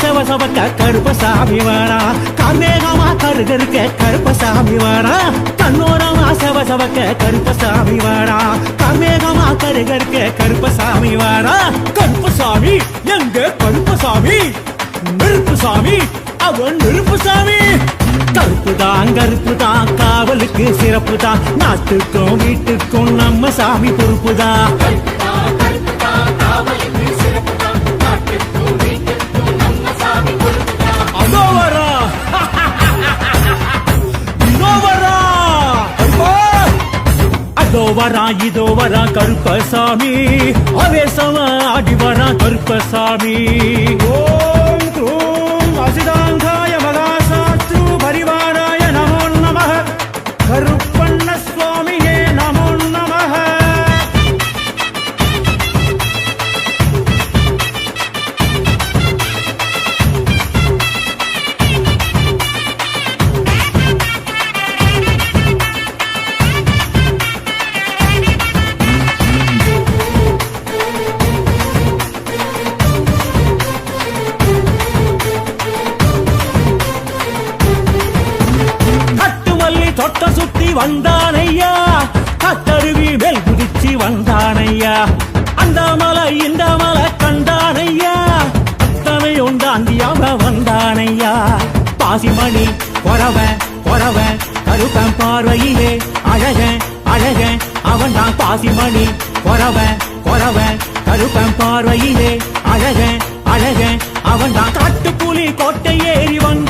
சவசவக்க கருப்பசாமி வரா காமேகமா கருகருக்க கருப்பசாமி வரா கண்ணோரமா சவசவக்க கருப்பசாமி வரா காமேகமா கருகருக்க கருப்பசாமி வரா கருப்பசாமி எங்க கருப்பசாமி? நெருப்பு சாமி அவன் நெருப்பு சாமி கருப்பு தான் கருப்பு தான் காவலுக்கு சிறப்பு தான் நாட்டுக்கும் வீட்டுக்கும் நம்ம சாமி பொறுப்பு தான் இதோ வரா கருப்பசாமி. அவேசமா அடி வரா கருப்பசாமி. ஓ வந்தானையா? கத்தருவி மேல் குதிச்சு வந்தானையா? அந்த மலை இந்த மலை கண்டானையா? அத்தனை உண்டாந்தியாக வந்தானையா? பாசிமணி பொறவ பொறவ கருப்பன் பார்வையிலே அழக அழக அவன் தான் பாசிமணி. பொறவ பொறவ கருப்பன் பார்வையிலே அழக அழக அவன் தான் காட்டுப்புலி கோட்டை ஏறி வந்தானையா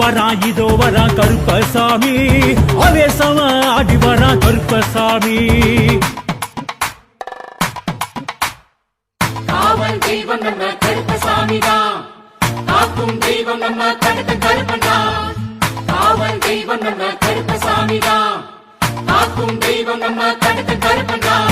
வரா இதோ வரா கருப்பசாமி. அவேசமா அடி வரா கருப்பசாமி. காவல் தெய்வம் நம்ம கருப்பசாமி தான். காக்கும் தெய்வம் நம்ம கருத்த கருப்பன் தான். காவல் தெய்வம் நம்ம கருப்பசாமி தான். காக்கும் தெய்வம் நம்ம கருத்த கருப்பன் தான்.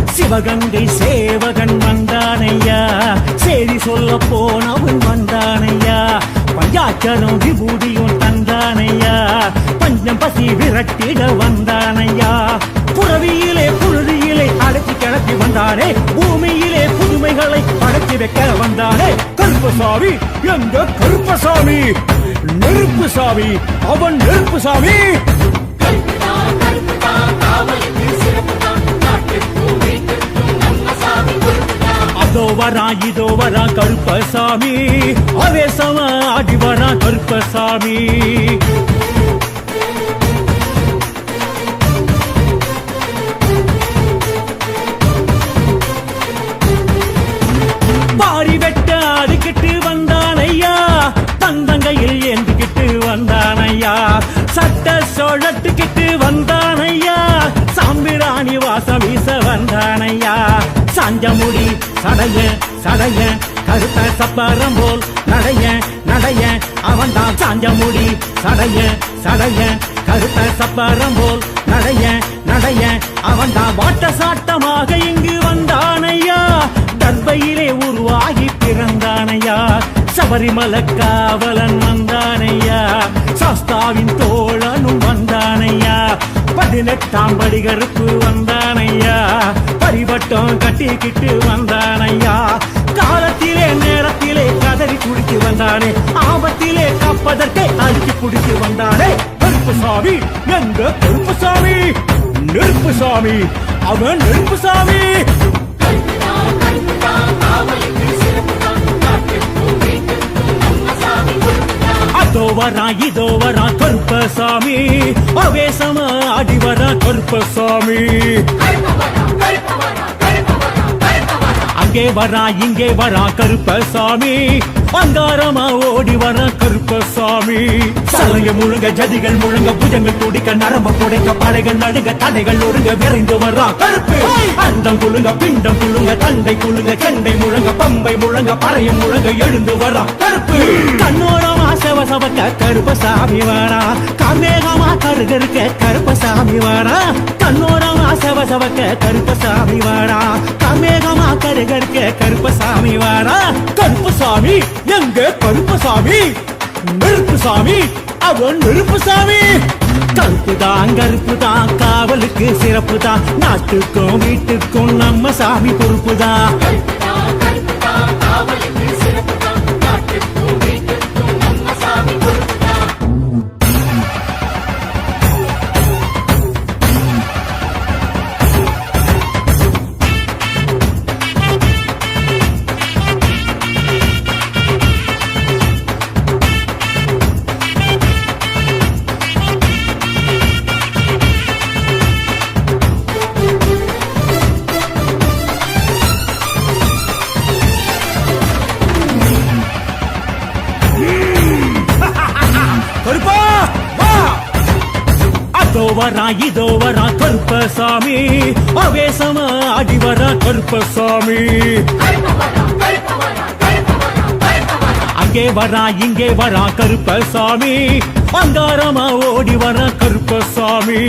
சிவகங்கை சேவகன் வந்தானையா? செய்தி சொல்ல போனவன் வந்தானையா? பஞ்சாச்சரம் விபூதியும் தந்தானையா? பஞ்சம் பசி விரட்டிட வந்தானையா? புறவியிலே புழுதியிலே அடைச்சி கிளப்பி வந்தானே? பூமியிலே புதுமைகளை படைச்சி வைக்க வந்தானே? கருப்பசாமி எங்க கருப்பசாமி? நெருப்புசாமி அவன் நெருப்பு சாமி வரா இதோ வரா கருப்பசாமி. ஆவேசமா ஆடி வரா கருப்பசாமி. பாரி வெட்ட அதுக்கிட்டு வந்தானையா தந்தங்கையில் ஏந்துக்கிட்டு வந்தானையா சட்ட சோழத்துக்கிட்டு வந்தானையா சாம்பிராணி வாசம் வீச வந்தானையா சாஞ்சமுடி சடைய சடைய கருத்த சப்பரம் போல் நடைய நடைய அவன் தான் சாஞ்ச முடி சடைய சடைய கருத்த சப்பரம் போல் நடைய நடைய அவன் தான் வாட்ட சாட்டமாக இங்கு வந்தானையா? தர்பையிலே உருவாகி பிறந்தானையா? சபரிமல காவலன் வந்தானையா? சாஸ்தாவின் தோழனும் வந்தானையா? பதினெட்டாம் படிகருப்பு வந்தானையா? பட்டம் கட்டிக்கிட்டு வந்தானையா? காலத்திலே நேரத்திலே கதறி குடித்து வந்தானே. ஆபத்திலே காப்பதற்கே அழுத்தி குடித்து வந்தானே. கருப்பு சாமி எங்க கருப்பு சாமி? நெருப்பு சாமி அவன் நெருப்பு சாமி. அதோ வரா இதோ வரா கருப்பசாமி. அவேசமா அடி வரா கருப்பசாமி. அங்கே வரா இங்கே வரா கருப்பசாமி. அங்காரமா ஓடி வரா கருப்பசாமி. சலங்க முழுங்க ஜதிகள் முழுங்க புஜங்கள் துடிக்க நரம்ப குடைக்க படைகள் நடுங்க தலைகள் ஒழுங்க விரைந்து வரா கருப்பு. அந்தம் குழுங்க பிண்டம் குழுங்க தண்டை குழுங்க செண்டை முழங்க பம்பை முழங்க பறையும் முழங்க எழுந்து வரா கருப்பு. கண்ணோரமா செவ சவக்க கருப்பசாமி வரா. கமேகமா கருகருக்க கருப்பசாமி வரா. கண்ணோரமா வசவக்க கருப்பசாமி வாடா. காமேகமா கருகடுக்க கருப்பசாமி வாடா. கருப்பசாமி எங்க கருப்பசாமி? நெருப்பு சாமி அவன் நெருப்பு சாமி கருப்பு தான் கருப்பு தான் காவலுக்கு சிறப்பு தான் நாட்டுக்கும் வீட்டுக்கும் நம்ம சாமி பொறுப்பு தான் அதோ வரா இதோ வரா கருப்பசாமி. அவேசமா அடி வரா கருப்பசாமி. அங்கே வரா இங்கே வரா கருப்பசாமி. அங்காரமா ஓடி வரா கருப்பசாமி.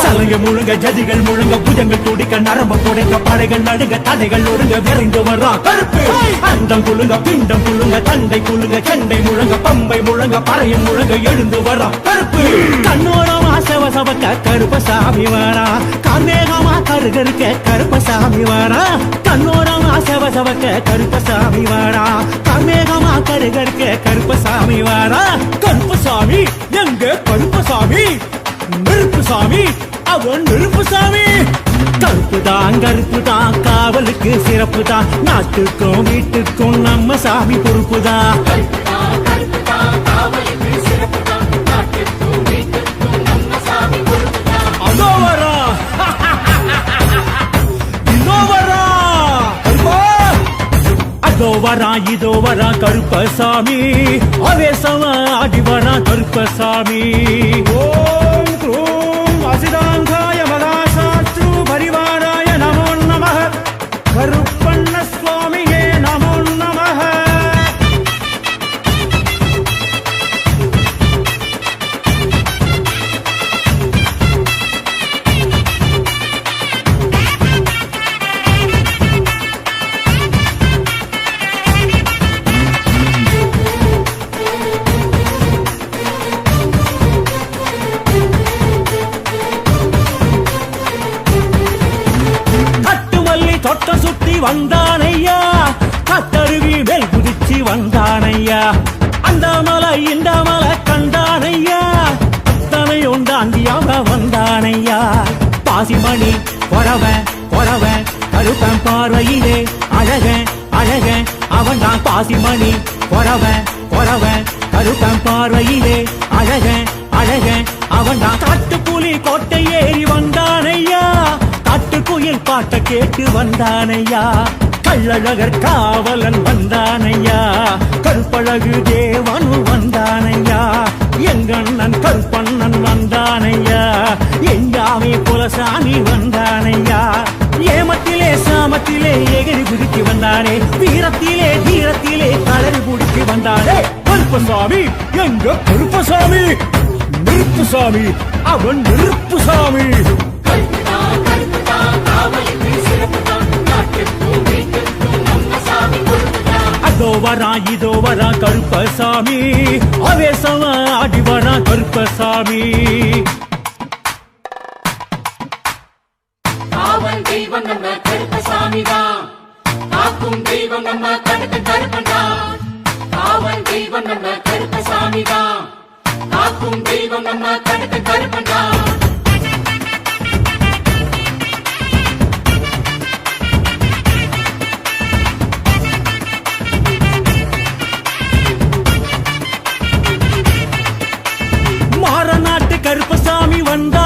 சலங்க முழுங்க ஜதிகள் முழுங்க புஜங்கள் துடிக்க நரம்ப புடைக்க படைகள் நடுங்க தடைகள் ஒருங்க விரைந்து வரா கருப்பு. அண்டம் குழுங்க பிண்டம் குழுங்க தண்டை குழுங்க செண்டை முழங்க பம்பை முழங்க பறையும் முழங்க எழுந்து வரா கருப்பு. கண்ணோரமா செவ சவக்க கருப்பசாமி வாரா. காமேகமா கருகருக்க கருப்பசாமி வாரா. கண்ணோரமா செவ சவக்க கருப்பசாமி வாரா. காமேகமா கருகருக்க கருப்பசாமி வாரா. கருப்பசாமி எங்க கருப்பசாமி நெருப்பு சாமி அவன் நெருப்பு சாமி. கருப்பு தான் கருப்பு தான் காவலுக்கு சிறப்பு தான் நாட்டுக்கும் வீட்டுக்கும் நம்ம சாமி பொறுப்பு தான் அதோ வரா இதோ வரா கருப்பசாமி. அவேசமா அடி வரா கருப்பசாமி. ஓ வந்தானையா? கத்தருவி மேல் குதிச்சு வந்தானையா? அந்த மலை இந்த மலை கண்டானையா? அத்தனை உண்டாண்டியாக வந்தானையா? பாசிமணி கொரவ கொரவ கருப்பன் பார்வையிலே அழக அழக அவன் தான் பாசிமணி. கொரவ கொரவ கருப்பன் பார்வையிலே அழக அழக அவன் தான் காட்டுப்புலி கோட்டை ஏறி வந்தானையா? காட்டுக்குயில் பாட்ட கேட்டு வந்தானையா. கள்ளழகர் காவலன் வந்தானையா. கருப்பழகு தேவனு வந்தானையா. எங்கண்ணன் கருப்பண்ணன் வந்தானையா. எங்காமே புலசாமி வந்தானையா. ஏமத்திலே சாமத்திலே எகிரி குதித்து வந்தானே. வீரத்திலே தீரத்திலே களறி குடித்து வந்தானே. கருப்பசாமி எங்க கருப்பசாமி? நிருப்புசாமி அவன் நிருப்புசாமி சாமி வரா இதோ வரா கருப்பசாமி. அவேசமா ஆடி வரா கருப்பசாமி. காவல் தெய்வம் நம்ம கருப்பசாமி தான். காக்கும் தெய்வம் நம்ம கடுத்த கருப்பன் தான். காவல் தெய்வம் நம்ம கருப்பசாமி தான். காக்கும் தெய்வம் நம்ம கடுத்த கருப்பன் தான். andar.